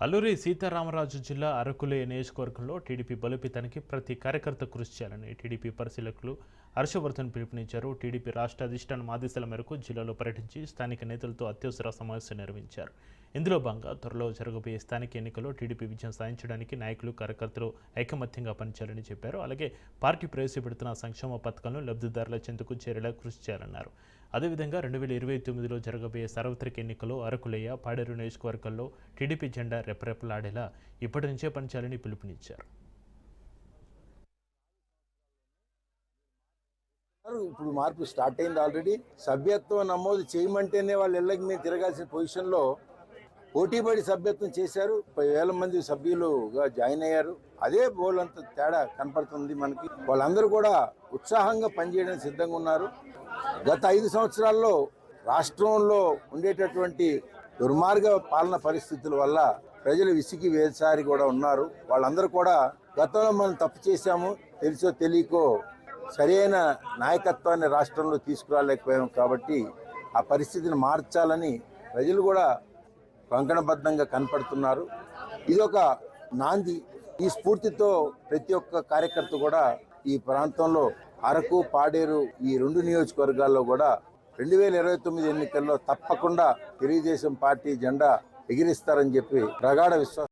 అల్లూరి సీతారామరాజు జిల్లా అరకులే నియోజకవర్గంలో టీడీపీ బలోపేతానికి ప్రతి కార్యకర్త కృషి చేయాలని టీడీపీ పరిశీలకులు హర్షవర్ధన్ పిలుపునిచ్చారు. టీడీపీ రాష్ట్ర అధిష్టానం ఆదేశాల మేరకు జిల్లాలో పర్యటించి స్థానిక నేతలతో అత్యవసర సమావేశం నిర్వహించారు. ఇందులో భాగంగా త్వరలో జరగబోయే స్థానిక ఎన్నికల్లో టీడీపీ విజయం సాధించడానికి నాయకులు కార్యకర్తలు ఐకమత్యంగా పనిచేయాలని చెప్పారు. అలాగే పార్టీ ప్రవేశపెడుతున్న సంక్షేమ పథకాలను లబ్ధిదారుల చెందుకు చేరేలా కృషి చేయాలన్నారు. అదేవిధంగా రెండు వేల ఇరవై తొమ్మిదిలో జరగబోయే సార్వత్రిక ఎన్నికల్లో అరకులయ్య పాడేరు నియోజకవర్గంలో టీడీపీ జెండా రెపరెపలాడేలా ఇప్పటి నుంచే పనిచేయాలని పిలుపునిచ్చారు. ఇప్పుడు మార్పు స్టార్ట్ అయింది ఆల్రెడీ. సభ్యత్వం నమోదు చేయమంటేనే వాళ్ళు ఇళ్ళకి మేము తిరగాల్సిన పొజిషన్లో పోటీపడి సభ్యత్వం చేశారు. పది వేల మంది సభ్యులుగా జాయిన్ అయ్యారు. అదే బోల్ అంత తేడా కనపడుతుంది మనకి. వాళ్ళందరూ కూడా ఉత్సాహంగా పనిచేయడానికి సిద్ధంగా ఉన్నారు. గత ఐదు సంవత్సరాల్లో రాష్ట్రంలో ఉండేటటువంటి దుర్మార్గ పాలన పరిస్థితుల వల్ల ప్రజలు విసిగి వేసారి కూడా ఉన్నారు. వాళ్ళందరూ కూడా గతంలో మనం తప్పు చేశాము తెలుసో తెలియకో సరైన నాయకత్వాన్ని రాష్ట్రంలో తీసుకురాలేకపోయాము కాబట్టి ఆ పరిస్థితిని మార్చాలని ప్రజలు కూడా కంకణబద్ధంగా కనపడుతున్నారు. ఇది ఒక నాంది. ఈ స్ఫూర్తితో ప్రతి ఒక్క కార్యకర్త కూడా ఈ ప్రాంతంలో అరకు పాడేరు ఈ రెండు నియోజకవర్గాల్లో కూడా రెండు వేల ఇరవై తొమ్మిది ఎన్నికల్లో తప్పకుండా తెలుగుదేశం పార్టీ జెండా ఎగిరిస్తారని చెప్పి ప్రగాఢ విశ్వాసం